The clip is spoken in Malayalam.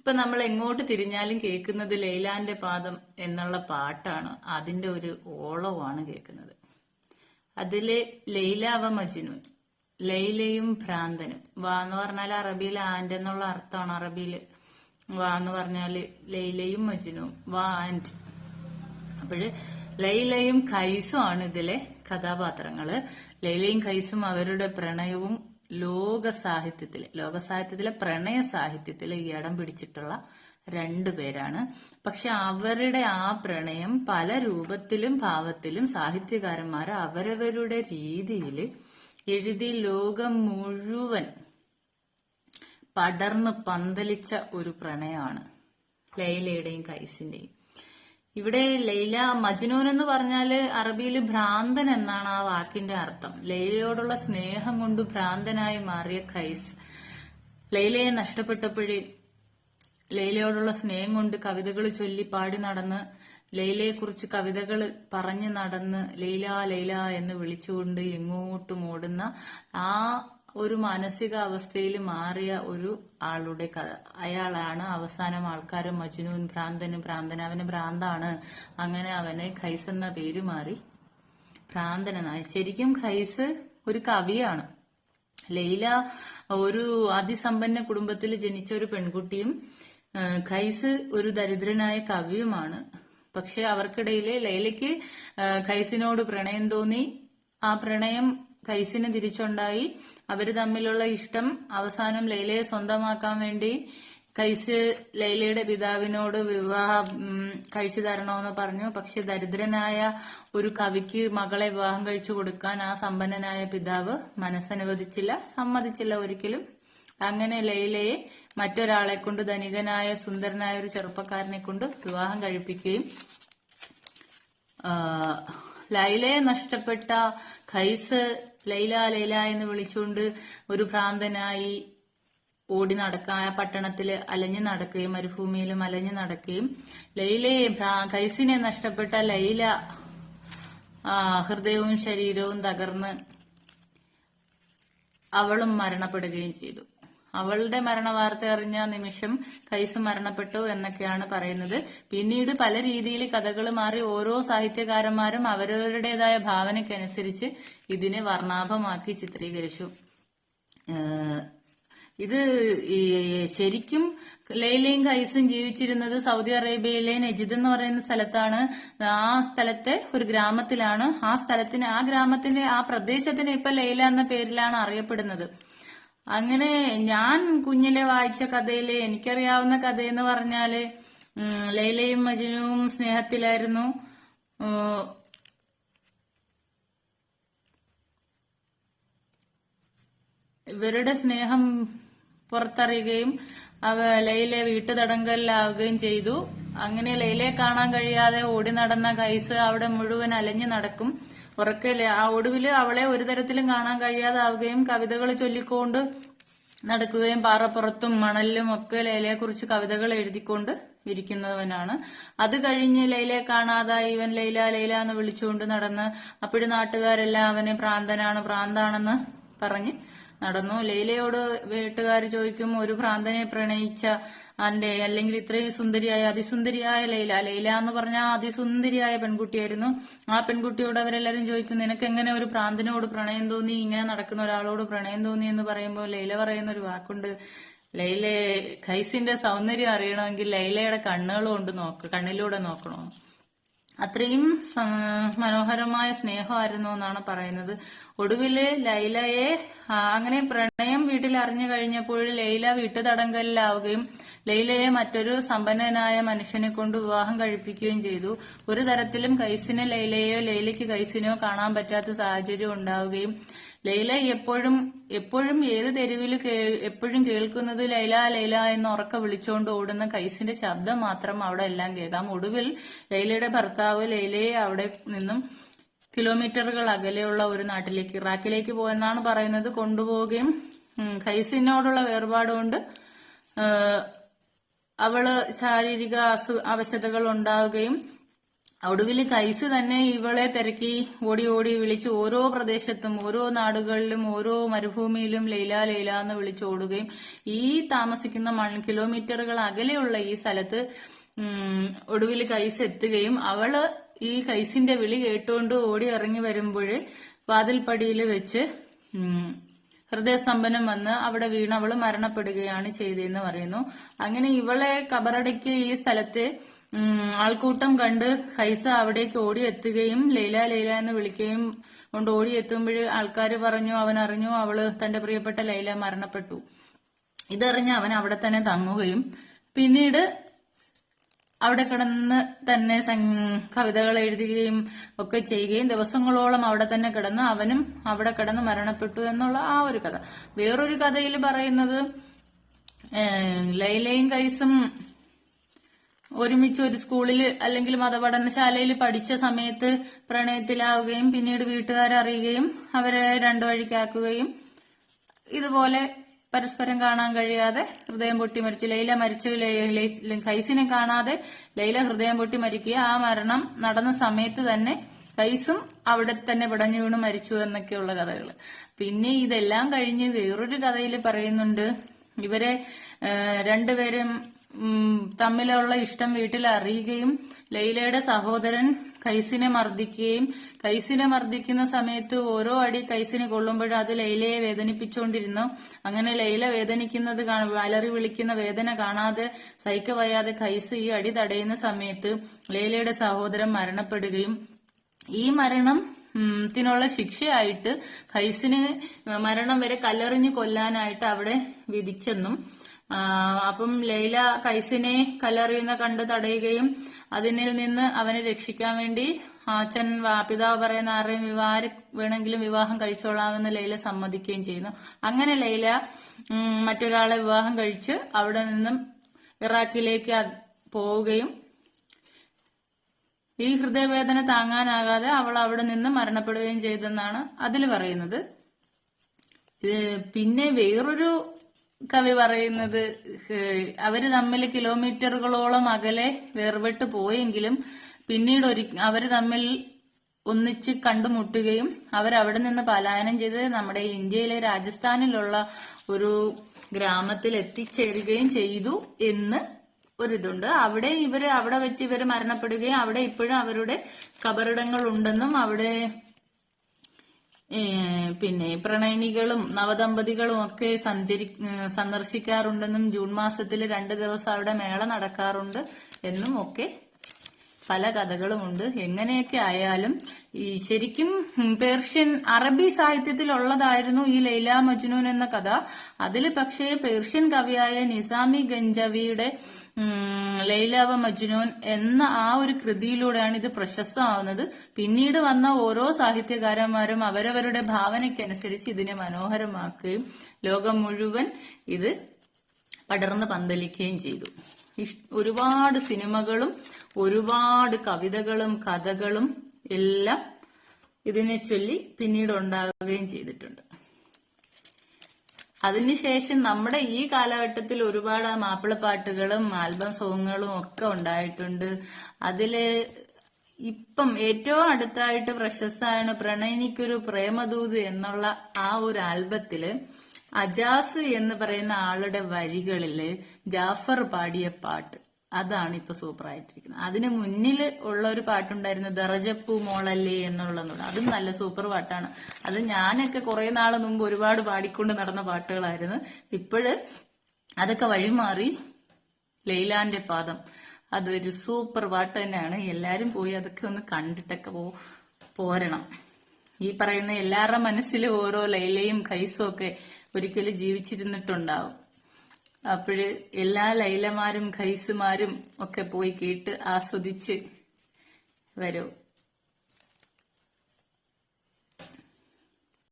ഇപ്പൊ നമ്മൾ എങ്ങോട്ട് തിരിഞ്ഞാലും കേൾക്കുന്നത് ലൈലാന്റെ പാദം എന്നുള്ള പാട്ടാണ്. അതിന്റെ ഒരു ഓളമാണ് കേൾക്കുന്നത്. അതിൽ ലൈലാവ മജ്നു ലൈലയും ഭ്രാന്തനും. വാ എന്ന് പറഞ്ഞാൽ അറബിയിൽ ആൻഡ് എന്നുള്ള അർത്ഥമാണ് അറബിയിൽ വാ എന്ന് പറഞ്ഞാൽ ലൈലയും മജ്നുവും വാ ആൻഡ്. അപ്പോഴ് ലൈലയും കൈസും ആണ് ഇതിലെ കഥാപാത്രങ്ങൾ. ലൈലയും കൈസും അവരുടെ പ്രണയവും ലോക സാഹിത്യത്തിലെ ലോക സാഹിത്യത്തിലെ പ്രണയ സാഹിത്യത്തിലെ ഇടം പിടിച്ചിട്ടുള്ള രണ്ടു പേരാണ്. പക്ഷെ അവരുടെ ആ പ്രണയം പല രൂപത്തിലും ഭാവത്തിലും സാഹിത്യകാരന്മാർ അവരവരുടെ രീതിയിൽ എഴുതി ലോകം മുഴുവൻ പടർന്ന് പന്തലിച്ച ഒരു പ്രണയമാണ് ലൈലയുടെയും കൈസിന്റെയും. ഇവിടെ ലൈല മജ്നൂൻ എന്ന് പറഞ്ഞാൽ അറബിയിൽ ഭ്രാന്തൻ എന്നാണ് ആ വാക്കിന്റെ അർത്ഥം. ലൈലയോടുള്ള സ്നേഹം കൊണ്ട് ഭ്രാന്തനായി മാറിയ ഖൈസ് ലൈലയെ നഷ്ടപ്പെട്ടപ്പോഴേ ലൈലയോടുള്ള സ്നേഹം കൊണ്ട് കവിതകൾ ചൊല്ലി പാടി നടന്ന് ലൈലയെ കുറിച്ച് കവിതകൾ പറഞ്ഞു നടന്ന് ലൈല ലൈല എന്ന് വിളിച്ചുകൊണ്ട് എങ്ങോട്ടും ഓടുന്ന ആ ഒരു മാനസികാവസ്ഥയിൽ മാറിയ ഒരു ആളുടെ കഥ അയാളാണ് അവസാനം ആൾക്കാർ മജ്നൂൻ ഭ്രാന്തന് ഭ്രാന്തൻ അവന് ഭ്രാന്താണ്. അങ്ങനെ അവനെ ഖൈസ് എന്ന പേര് മാറി. ഭ്രാന്തനെന്നായി ശരിക്കും ഖൈസ് ഒരു കവിയാണ്. ലൈല ഒരു അതിസമ്പന്ന കുടുംബത്തിൽ ജനിച്ച ഒരു പെൺകുട്ടിയും ഖൈസ് ഒരു ദരിദ്രനായ കവിയുമാണ്. പക്ഷെ അവർക്കിടയിലെ ലൈലയ്ക്ക് ഖൈസിനോട് പ്രണയം തോന്നി. ആ പ്രണയം ഖൈസിന് തിരിച്ചുണ്ടായി. അവർ തമ്മിലുള്ള ഇഷ്ടം അവസാനം ലൈലയെ സ്വന്തമാക്കാൻ വേണ്ടി കൈസ് ലൈലയുടെ പിതാവിനോട് വിവാഹം കഴിച്ചു തരണമെന്ന് പറഞ്ഞു. പക്ഷെ ദരിദ്രനായ ഒരു കവിക്ക് മകളെ വിവാഹം കഴിച്ചു കൊടുക്കാൻ ആ സമ്പന്നനായ പിതാവ് മനസ്സനുവദിച്ചില്ല സമ്മതിച്ചില്ല ഒരിക്കലും. അങ്ങനെ ലൈലയെ മറ്റൊരാളെ കൊണ്ട് ധനികനായ സുന്ദരനായ ഒരു ചെറുപ്പക്കാരനെ കൊണ്ട് വിവാഹം കഴിപ്പിക്കുകയും ലൈലയെ നഷ്ടപ്പെട്ട ഖൈസ് ലൈല ലൈല എന്ന് വിളിച്ചുകൊണ്ട് ഒരു ഭ്രാന്തനായി ഓടി നടക്കുക ആ പട്ടണത്തിൽ അലഞ്ഞു നടക്കുകയും മരുഭൂമിയിലും അലഞ്ഞു നടക്കുകയും ലൈലയെ ഖൈസിനെ നഷ്ടപ്പെട്ട ലൈല ഹൃദയവും ശരീരവും തകർന്ന് അവളും മരണപ്പെടുകയും ചെയ്തു. അവളുടെ മരണവാർത്ത അറിഞ്ഞ നിമിഷം കൈസ് മരണപ്പെട്ടു എന്നൊക്കെയാണ് പറയുന്നത്. പിന്നീട് പല രീതിയിൽ കഥകൾ മാറി ഓരോ സാഹിത്യകാരന്മാരും അവരവരുടേതായ ഭാവനയ്ക്കനുസരിച്ച് ഇതിനെ വർണാഭമാക്കി ചിത്രീകരിച്ചു. ഇത് ശരിക്കും ലൈലയും കൈസും ജീവിച്ചിരുന്നത് സൗദി അറേബ്യയിലെ നജിദ് എന്ന് പറയുന്ന സ്ഥലത്താണ്. ആ സ്ഥലത്തെ ഒരു ഗ്രാമത്തിലാണ്. ആ സ്ഥലത്തിന് ആ ഗ്രാമത്തിന്റെ ആ പ്രദേശത്തിന് ഇപ്പൊ ലൈല എന്ന പേരിലാണ് അറിയപ്പെടുന്നത്. അങ്ങനെ ഞാൻ കുഞ്ഞിലെ വായിച്ച കഥയിൽ എനിക്കറിയാവുന്ന കഥയെന്ന് പറഞ്ഞാൽ ലൈലയും മജനുവും സ്നേഹത്തിലായിരുന്നു. ഇവരുടെ സ്നേഹം പുറത്തറിയുകയും അവ ലൈലെ വീട്ടുതടങ്കലിലാവുകയും ചെയ്തു. അങ്ങനെ ലൈലയെ കാണാൻ കഴിയാതെ ഓടി നടന്ന കൈസ് അവിടെ മുഴുവൻ അലഞ്ഞു നടക്കും. ഉറക്കെ ല- ആ ഒടുവിൽ അവളെ ഒരു തരത്തിലും കാണാൻ കഴിയാതാവുകയും കവിതകൾ ചൊല്ലിക്കൊണ്ട് നടക്കുകയും പാറപ്പുറത്തും മണലിലും ഒക്കെ ലൈലയെ കുറിച്ച് കവിതകൾ എഴുതിക്കൊണ്ട് ഇരിക്കുന്നവനാണ്. അത് കഴിഞ്ഞ് ലൈലയെ കാണാതായി ഇവൻ ലൈല ലൈല എന്ന് വിളിച്ചുകൊണ്ട് നടന്ന് അപ്പോഴും നാട്ടുകാരെല്ലാം അവനെ പ്രാന്തനാണ് പ്രാന്താണെന്ന് പറഞ്ഞ് നടന്നു. ലൈലയോട് വീട്ടുകാർ ചോദിക്കും ഒരു ഭ്രാന്തനെ പ്രണയിച്ച അന്റെ അല്ലെങ്കിൽ ഇത്രയും സുന്ദരിയായ അതിസുന്ദരിയായ ലൈല? ലൈല എന്ന് പറഞ്ഞാൽ അതിസുന്ദരിയായ പെൺകുട്ടിയായിരുന്നു. ആ പെൺകുട്ടിയോട് അവരെല്ലാരും ചോദിക്കും നിനക്ക് എങ്ങനെ ഒരു ഭ്രാന്തനോട് പ്രണയം തോന്നി? ഇങ്ങനെ നടക്കുന്ന ഒരാളോട് പ്രണയം തോന്നി? എന്ന് പറയുമ്പോൾ ലൈല പറയുന്ന ഒരു വാക്കുണ്ട്. ലൈലെ ഖൈസിന്റെ സൗന്ദര്യം അറിയണമെങ്കിൽ ലൈലയുടെ കണ്ണുകൾ കൊണ്ട് നോക്ക കണ്ണിലൂടെ നോക്കണോ? അത്രയും മനോഹരമായ സ്നേഹമായിരുന്നു എന്നാണ് പറയുന്നത്. ഒടുവിൽ ലൈലയെ അങ്ങനെ പ്രണയം വീട്ടിൽ അറിഞ്ഞു കഴിഞ്ഞപ്പോൾ ലൈല വീട്ടുതടങ്കലിലാവുകയും ലൈലയെ മറ്റൊരു സമ്പന്നനായ മനുഷ്യനെ കൊണ്ട് വിവാഹം കഴിപ്പിക്കുകയും ചെയ്തു. ഒരു തരത്തിലും കൈസിന് ലൈലയോ ലൈലയ്ക്ക് കൈസിനോ കാണാൻ പറ്റാത്ത സാഹചര്യം ഉണ്ടാവുകയും ലൈല എപ്പോഴും എപ്പോഴും ഏത് തെരുവിൽ എപ്പോഴും കേൾക്കുന്നത് ലൈല ലൈല എന്ന് ഉറക്കെ വിളിച്ചുകൊണ്ട് ഓടുന്ന കൈസിന്റെ ശബ്ദം മാത്രം അവിടെ എല്ലാം കേൾക്കാം. ഒടുവിൽ ലൈലയുടെ ഭർത്താവ് ലൈലയെ അവിടെ നിന്നും കിലോമീറ്ററുകൾ അകലെയുള്ള ഒരു നാട്ടിലേക്ക് ഇറാഖിലേക്ക് പോയെന്നാണ് പറയുന്നത്. കൊണ്ടുപോവുകയും ഖൈസിനോടുള്ള വേർപാട് കൊണ്ട് അവൾ ശാരീരിക അസു അവശതകൾ ഉണ്ടാവുകയും ഒടുവിൽ കൈസ് തന്നെ ഇവളെ തിരക്കി ഓടി ഓടി വിളിച്ച് ഓരോ പ്രദേശത്തും ഓരോ നാടുകളിലും ഓരോ മരുഭൂമിയിലും ലൈല ലൈല എന്ന് വിളിച്ച് ഓടുകയും ഈ താമസിക്കുന്ന മൺ കിലോമീറ്ററുകൾ അകലെയുള്ള ഈ സ്ഥലത്ത് ഒടുവിൽ കൈസ് എത്തുകയും അവൾ ഈ കൈസിന്റെ വിളി കേട്ടുകൊണ്ട് ഓടി ഇറങ്ങി വരുമ്പോൾ വാതിൽപ്പടിയിൽ വെച്ച് ഹൃദയസ്തംഭനം വന്ന് അവിടെ വീണ് അവൾ മരണപ്പെടുകയാണ് ചെയ്തതെന്ന് പറയുന്നു. അങ്ങനെ ഇവളെ കബറടയ്ക്ക് ഈ സ്ഥലത്തെ ആൾക്കൂട്ടം കണ്ട് ഹൈസ അവിടേക്ക് ഓടിയെത്തുകയും ലൈല ലൈല എന്ന് വിളിക്കുകയും കൊണ്ട് ഓടിയെത്തുമ്പോൾ ആൾക്കാർ പറഞ്ഞു അവൻ അറിഞ്ഞു അവൾ തന്റെ പ്രിയപ്പെട്ട ലൈല മരണപ്പെട്ടു. ഇതറിഞ്ഞ് അവൻ അവിടെ തന്നെ തങ്ങുകയും. പിന്നീട് അവിടെ കിടന്ന് തന്നെ കവിതകൾ എഴുതുകയും ഒക്കെ ചെയ്യുകയും ദിവസങ്ങളോളം അവിടെ തന്നെ കിടന്ന് അവനും അവിടെ കിടന്ന് മരണപ്പെട്ടു എന്നുള്ള ആ ഒരു കഥ. വേറൊരു കഥയിൽ പറയുന്നത് ലൈലയും കൈസും ഒരുമിച്ച് ഒരു സ്കൂളിൽ അല്ലെങ്കിൽ മതപഠനശാലയിൽ പഠിച്ച സമയത്ത് പ്രണയത്തിലാവുകയും പിന്നീട് വീട്ടുകാരറിയുകയും അവരെ രണ്ടു വഴിക്കാക്കുകയും ഇതുപോലെ പരസ്പരം കാണാൻ കഴിയാതെ ഹൃദയം പൊട്ടി മരിച്ചു. ലൈല മരിച്ചു. കൈസിനെ കാണാതെ ലൈല ഹൃദയം പൊട്ടി മരിക്കുക. ആ മരണം നടന്ന സമയത്ത് തന്നെ കൈസും അവിടെ തന്നെ പിടഞ്ഞു വീണ് മരിച്ചു എന്നൊക്കെയുള്ള കഥകൾ. പിന്നെ ഇതെല്ലാം കഴിഞ്ഞ് വേറൊരു കഥയിൽ പറയുന്നുണ്ട്. ഇവരെ രണ്ടുപേരും തമ്മിലുള്ള ഇഷ്ടം വീട്ടിൽ അറിയുകയും ലൈലയുടെ സഹോദരൻ കൈസിനെ മർദ്ദിക്കുകയും കൈസിനെ മർദ്ദിക്കുന്ന സമയത്ത് ഓരോ അടി കൈസിനെ കൊള്ളുമ്പോഴും അത് ലൈലയെ വേദനിപ്പിച്ചുകൊണ്ടിരുന്നു. അങ്ങനെ ലൈല വേദനിക്കുന്നത് അലറി വിളിക്കുന്ന വേദന കാണാതെ സഹിക്ക വയ്യാതെ കൈസ് ഈ അടി തടയുന്ന സമയത്ത് ലൈലയുടെ സഹോദരൻ മരണപ്പെടുകയും ഈ മരണം ത്തിനുള്ള ശിക്ഷയായിട്ട് ഖൈസിന് മരണം വരെ കല്ലെറിഞ്ഞു കൊല്ലാനായിട്ട് അവിടെ വിധിച്ചെന്നും അപ്പം ലൈല കൈസിനെ കല്ലെറിയുന്ന കണ്ട് തടയുകയും അതിനിൽ നിന്ന് അവനെ രക്ഷിക്കാൻ വേണ്ടി അച്ഛൻ പിതാവ് പറയുന്ന ആരെയും വിവാഹ വേണമെങ്കിലും വിവാഹം കഴിച്ചോളാമെന്ന് ലൈല സമ്മതിക്കുകയും ചെയ്യുന്നു. അങ്ങനെ ലൈല മറ്റൊരാളെ വിവാഹം കഴിച്ച് അവിടെ നിന്നും ഇറാഖിലേക്ക് പോവുകയും ഈ ഹൃദയവേദന താങ്ങാനാകാതെ അവൾ അവിടെ നിന്ന് മരണപ്പെടുകയും ചെയ്തെന്നാണ് അതിൽ പറയുന്നത്. പിന്നെ വേറൊരു കവി പറയുന്നത് അവർ തമ്മിൽ കിലോമീറ്ററുകളോളം അകലെ വേർപെട്ട് പോയെങ്കിലും പിന്നീട് ഒരു അവർ തമ്മിൽ ഒന്നിച്ച് കണ്ടുമുട്ടുകയും അവരവിടെ നിന്ന് പലായനം ചെയ്ത് നമ്മുടെ ഇന്ത്യയിലെ രാജസ്ഥാനിലുള്ള ഒരു ഗ്രാമത്തിൽ എത്തിച്ചേരുകയും ചെയ്തു എന്ന് ഒരിതുണ്ട്. അവിടെ ഇവർ അവിടെ വെച്ച് ഇവർ മരണപ്പെടുകയും അവിടെ ഇപ്പോഴും അവരുടെ കബറിടങ്ങൾ ഉണ്ടെന്നും അവിടെ പിന്നെ പ്രണയിനികളും നവദമ്പതികളും ഒക്കെ സഞ്ചരി സന്ദർശിക്കാറുണ്ടെന്നും ജൂൺ മാസത്തിൽ രണ്ട് ദിവസം അവിടെ മേള നടക്കാറുണ്ട് എന്നും ഒക്കെ പല കഥകളുമുണ്ട്. എങ്ങനെയൊക്കെ ആയാലും ഈ ശരിക്കും പേർഷ്യൻ അറബി സാഹിത്യത്തിലുള്ളതായിരുന്നു ഈ ലൈല മജ്നൂൻ എന്ന കഥ. അതിൽ പക്ഷേ പേർഷ്യൻ കവിയായ നിസാമി ഗഞ്ചവിയുടെ ലൈലാവ മജ്നൂൻ എന്ന ആ ഒരു കൃതിയിലൂടെയാണ് ഇത് പ്രശസ്തമാവുന്നത്. പിന്നീട് വന്ന ഓരോ സാഹിത്യകാരന്മാരും അവരവരുടെ ഭാവനയ്ക്കനുസരിച്ച് ഇതിനെ മനോഹരമാക്കുകയും ലോകം മുഴുവൻ ഇത് പടർന്ന് പന്തലിക്കുകയും ചെയ്തു. ഒരുപാട് സിനിമകളും ഒരുപാട് കവിതകളും കഥകളും എല്ലാം ഇതിനെ ചൊല്ലി പിന്നീട് ഉണ്ടാകുകയും ചെയ്തിട്ടുണ്ട്. അതിനുശേഷം നമ്മുടെ ഈ കാലഘട്ടത്തിൽ ഒരുപാട് മാപ്പിളപ്പാട്ടുകളും ആൽബം സോങ്ങുകളും ഒക്കെ ഉണ്ടായിട്ടുണ്ട്. അതിൽ ഇപ്പം ഏറ്റവും അടുത്തായിട്ട് പ്രശസ്തമാണ് പ്രണയിനിക്കൊരു പ്രേമദൂത് എന്നുള്ള ആ ഒരു ആൽബത്തിൽ അജാസ് എന്ന് പറയുന്ന ആളുടെ വരികളിൽ ജാഫർ പാടിയ പാട്ട്. അതാണ് ഇപ്പൊ സൂപ്പർ ആയിട്ടിരിക്കുന്നത്. അതിന് മുന്നിൽ ഉള്ള ഒരു പാട്ടുണ്ടായിരുന്നു ദറജപ്പൂ മോളല്ലേ എന്നുള്ളതുകൊണ്ട് അതും നല്ല സൂപ്പർ പാട്ടാണ്. അത് ഞാനൊക്കെ കുറെ നാൾ മുമ്പ് ഒരുപാട് പാടിക്കൊണ്ട് നടന്ന പാട്ടുകളായിരുന്നു. ഇപ്പോഴ് അതൊക്കെ വഴിമാറി ലൈലാന്റെ പാദം. അതൊരു സൂപ്പർ പാട്ട് തന്നെയാണ്. എല്ലാരും പോയി അതൊക്കെ ഒന്ന് കണ്ടിട്ടൊക്കെ പോ പോരണം. ഈ പറയുന്ന എല്ലാവരുടെ മനസ്സിലും ഓരോ ലൈലയും കൈസും ഒക്കെ ഒരിക്കലും ജീവിച്ചിരുന്നിട്ടുണ്ടാവും. അപ്പോഴ് എല്ലാ ലൈലമാരും ഖൈസുമാരും ഒക്കെ പോയി കേട്ട് ആസ്വദിച്ച് വരൂ.